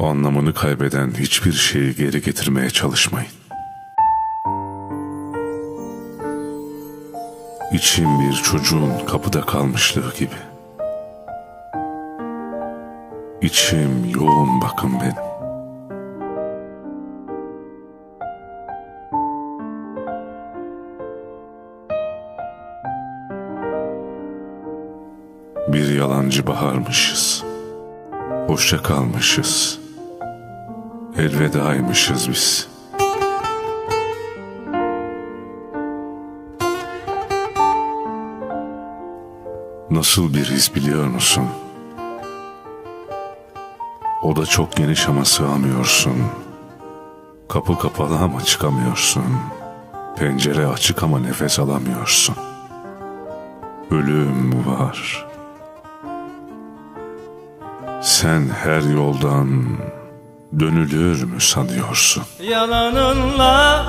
Anlamını kaybeden hiçbir şeyi geri getirmeye çalışmayın. İçim bir çocuğun kapıda kalmışlığı gibi. İçim yoğun bakım benim. Bir yalancı baharmışız. Hoşça kalmışız. Elvedaymışız biz. Nasıl bir his biliyor musun? O da çok geniş ama sığamıyorsun. Kapı kapalı ama çıkamıyorsun. Pencere açık ama nefes alamıyorsun. Ölüm var. Sen her yoldan dönülür mü sanıyorsun? Yalanınla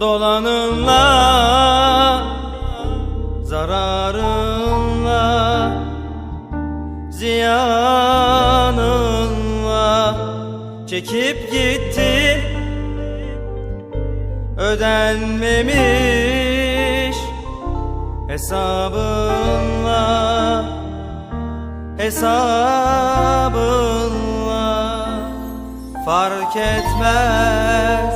Dolanınla Zararınla Ziyanınla Çekip gittin Ödenmemiş Hesabınla hesabınla fark etmez.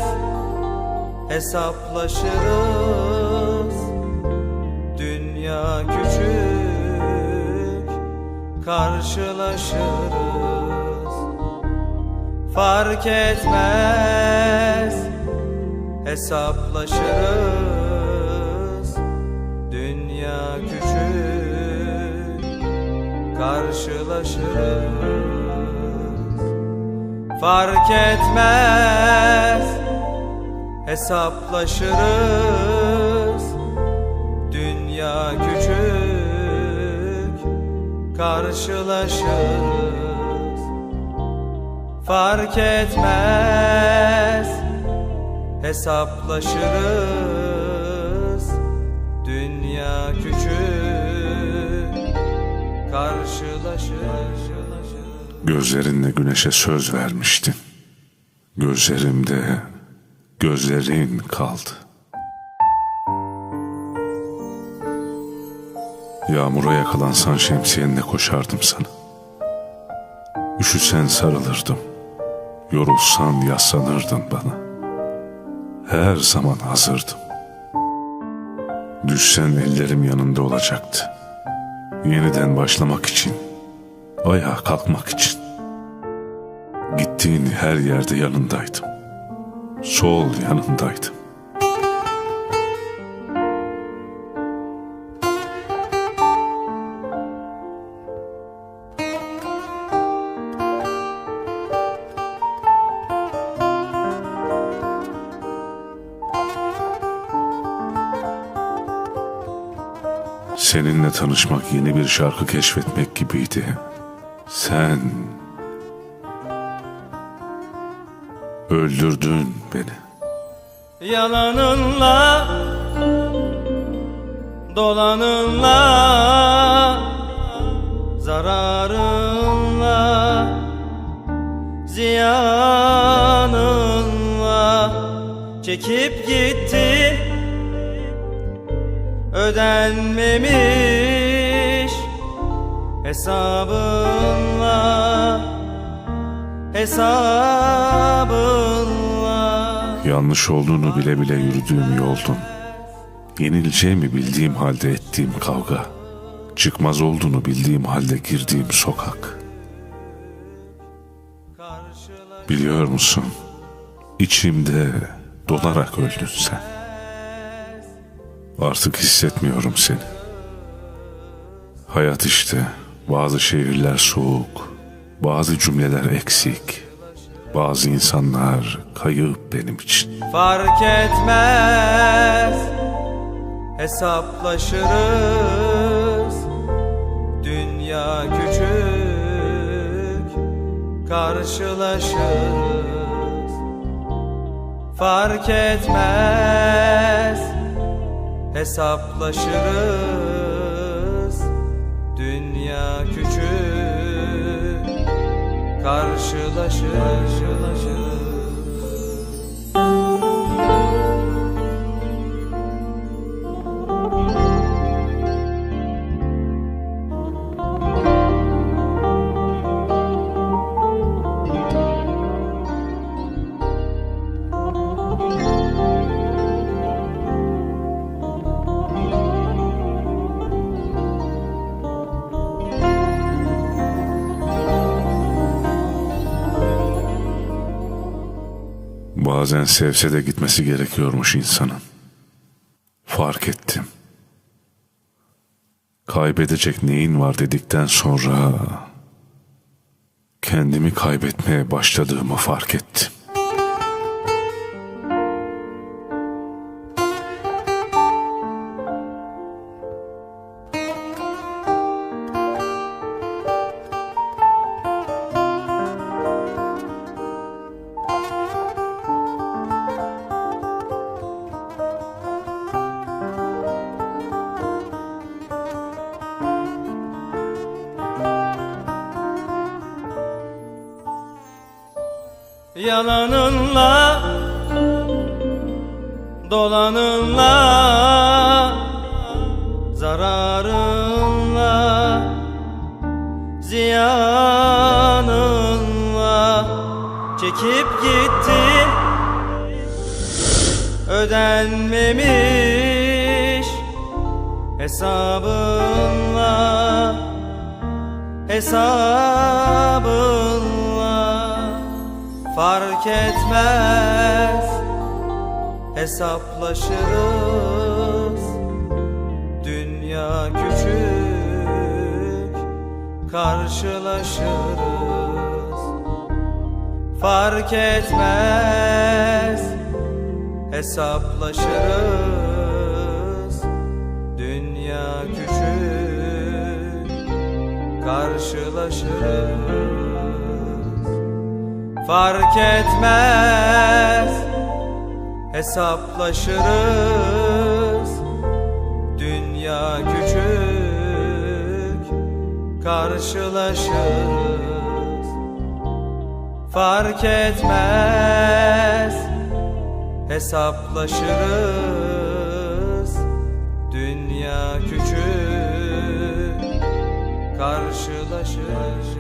Hesaplaşırız. Dünya küçük. Karşılaşırız. Fark etmez. Hesaplaşırız. Dünya küçük. Karşılaşırız Fark etmez. Hesaplaşırız. Dünya küçük. Karşılaşırız. Fark etmez. Hesaplaşırız. Dünya küçük. Karşılaşırız Gözlerinle güneşe söz vermiştin. Gözlerimde gözlerin kaldı. Yağmura yakalansan şemsiyenle koşardım sana. Üşüsen sarılırdım. Yorulsan yaslanırdın bana. Her zaman hazırdım. Düşsen ellerim yanında olacaktı. Yeniden başlamak için ayağa kalkmak için. Gittiğin her yerde yanındaydım. Sol yanındaydım. Seninle tanışmak yeni bir şarkı keşfetmek gibiydi. Sen öldürdün beni. Yalanınla Dolanınla Zararınla Ziyanınla Çekip gittin Ödenmemiş Hesabınla Hesabınla Yanlış olduğunu bile bile yürüdüğüm yoldun. Yenileceğimi bildiğim halde ettiğim kavga. Çıkmaz olduğunu bildiğim halde girdiğim sokak. Biliyor musun? İçimde donarak öldün sen. Artık hissetmiyorum seni. Hayat işte bazı şehirler soğuk, bazı cümleler eksik, bazı insanlar kayıp benim için. Fark etmez Hesaplaşırız. Dünya küçük Karşılaşırız. Fark etmez Hesaplaşırız karşılaşır, karşılaşır. Bazen sevse de gitmesi gerekiyormuş insanın. Fark ettim. Kaybedecek neyin var dedikten sonra kendimi kaybetmeye başladığımı fark ettim. Yalanınla Dolanınla Zararınla Ziyanınla Çekip gitti. Ödenmemiş Hesabınla Hesabınla Fark etmez. Hesaplaşırız. Dünya küçük. Karşılaşırız. Fark etmez. Hesaplaşırız. Dünya küçük. Karşılaşırız Fark etmez. Hesaplaşırız. Dünya küçük. Karşılaşırız. Fark etmez. Hesaplaşırız. Dünya küçük. Karşılaşırız